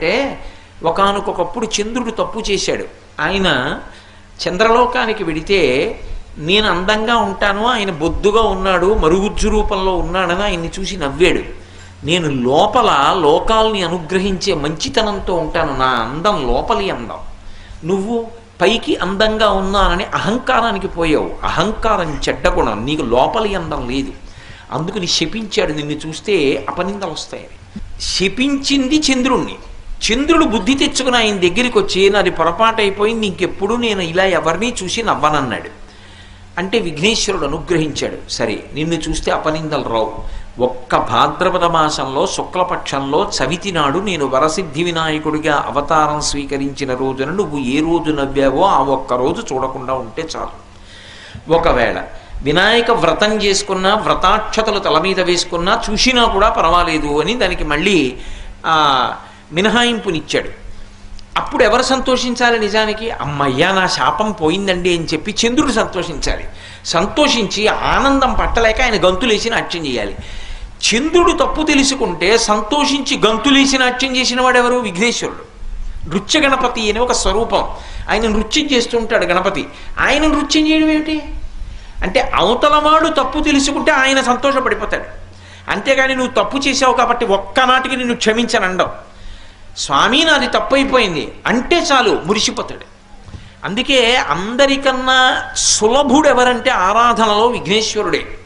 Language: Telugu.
అంటే ఒకానొకప్పుడు చంద్రుడు తప్పు చేశాడు. ఆయన చంద్రలోకానికి వెడితే నేను అందంగా ఉంటాను ఆయన బొద్దుగా ఉన్నాడు మరుగుజ్జు రూపంలో ఉన్నాడని ఆయన్ని చూసి నవ్వాడు. నేను లోపల లోకాల్ని అనుగ్రహించే మంచితనంతో ఉంటాను నా అందం లోపలి అందం. నువ్వు పైకి అందంగా ఉన్నానని అహంకారానికి పోయావు. అహంకారం చెడ్డగుణం నీకు లోపలి అందం లేదు. అందుకని శపించాడు నిన్ను చూస్తే అపనిందలు వస్తాయని శపించింది చంద్రుణ్ణి. చంద్రుడు బుద్ధి తెచ్చుకుని ఆయన దగ్గరికి వచ్చి నాది పొరపాటు అయిపోయింది ఇంకెప్పుడు నేను ఇలా ఎవరిని చూసి నవ్వనన్నాడు. అంటే విఘ్నేశ్వరుడు అనుగ్రహించాడు. సరే నిన్ను చూస్తే అపనిందలు రావు. ఒక్క భాద్రపద మాసంలో శుక్లపక్షంలో చవితి నాడు నేను వరసిద్ధి వినాయకుడిగా అవతారం స్వీకరించిన రోజున నువ్వు ఏ రోజు నవ్వావో ఆ ఒక్క రోజు చూడకుండా ఉంటే చాలు. ఒకవేళ వినాయక వ్రతం చేసుకున్నా వ్రతాక్షతలు తల మీద వేసుకున్నా చూసినా కూడా పర్వాలేదు అని దానికి మళ్ళీ మినహాయింపునిచ్చాడు. అప్పుడు ఎవరు సంతోషించాలి నిజానికి? అమ్మయ్యా నా శాపం పోయిందండి అని చెప్పి చంద్రుడు సంతోషించాలి. సంతోషించి ఆనందం పట్టలేక ఆయన గంతులేసి నాట్యం చేయాలి. చంద్రుడు తప్పు తెలుసుకుంటే సంతోషించి గంతులేసి నాట్యం చేసిన వాడు ఎవరు? విఘ్నేశ్వరుడు. నృత్య గణపతి అనే ఒక స్వరూపం. ఆయన నృత్యం చేస్తుంటాడు గణపతి. ఆయన నృత్యం చేయడం ఏమిటి? అంటే అవతలవాడు తప్పు తెలుసుకుంటే ఆయన సంతోషపడిపోతాడు. అంతేగాని నువ్వు తప్పు చేసావు కాబట్టి ఒక్కనాటికి నిన్ను క్షమించనండవు. స్వామి నాది తప్పైపోయింది. అంటే చాలు మురిసిపోతాడు. అందుకే అందరికన్నా సులభుడు ఎవరంటే ఆరాధనలో విఘ్నేశ్వరుడే.